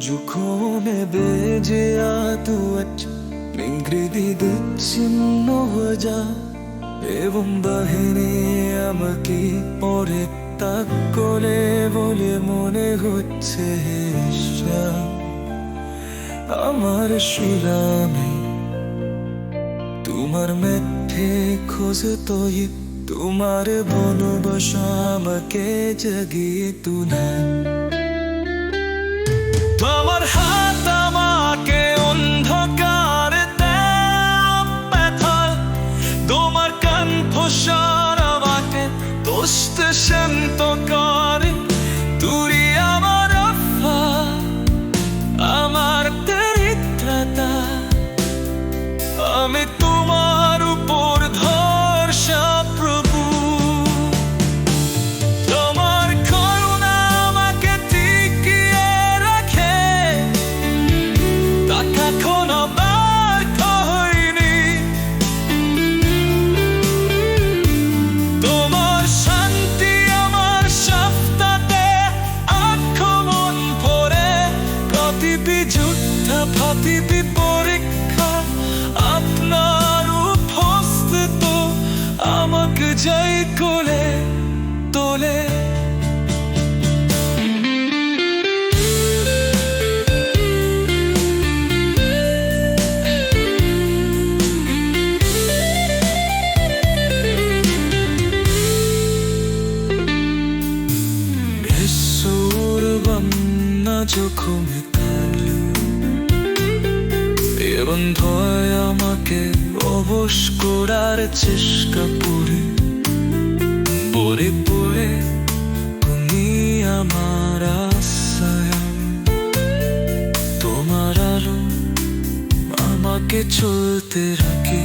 जुखों में बेजिया तू अच्छा নিংকৃতিচ্ছিন্ন হয়ে যা এবং বাহিনী আমাকে পরে তাক করে বলে মনে হচ্ছে ঈর্ষা। আমার শিরামে তোমার মেঠে খোঁজে তোই তোমার ভালোবাসা আমাকে জাগিয়ে তুলে তোমার হাত আমাকে অন্ধকার ব্যথা তোমার আমাকে করে। তুই প্রতিবি পরীক্ষা আপনার উপস্থিত আমাকে জয় করে তোলে। সুর এবং ভয় আমাকে অবশ করার চেষ্টা করে। পরে পরে তুমি আমার আশায়। তোমার আলো আমাকে চলতে রাখে।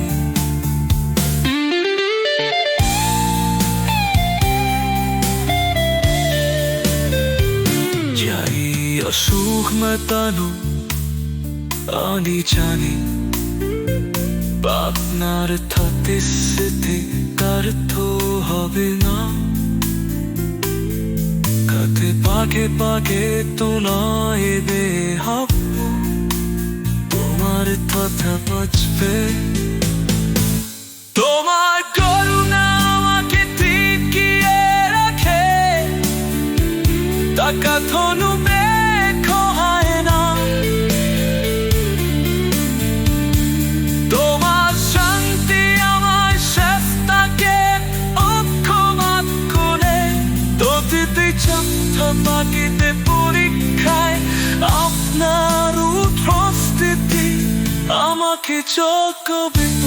যাই অসুখ মেতানো আনি জানি আপনার থাতে সিদ্ধি কার তো হবে না কাতে পাকে পাকে তো নয় বে হাব তোমার কথা বাঁচবে তোমার করুণা আমাকে টিকিয়ে রাখে ধনু পাখিতে পরীক্ষায় আপনার উপস্থিতি আমাকে বিপনা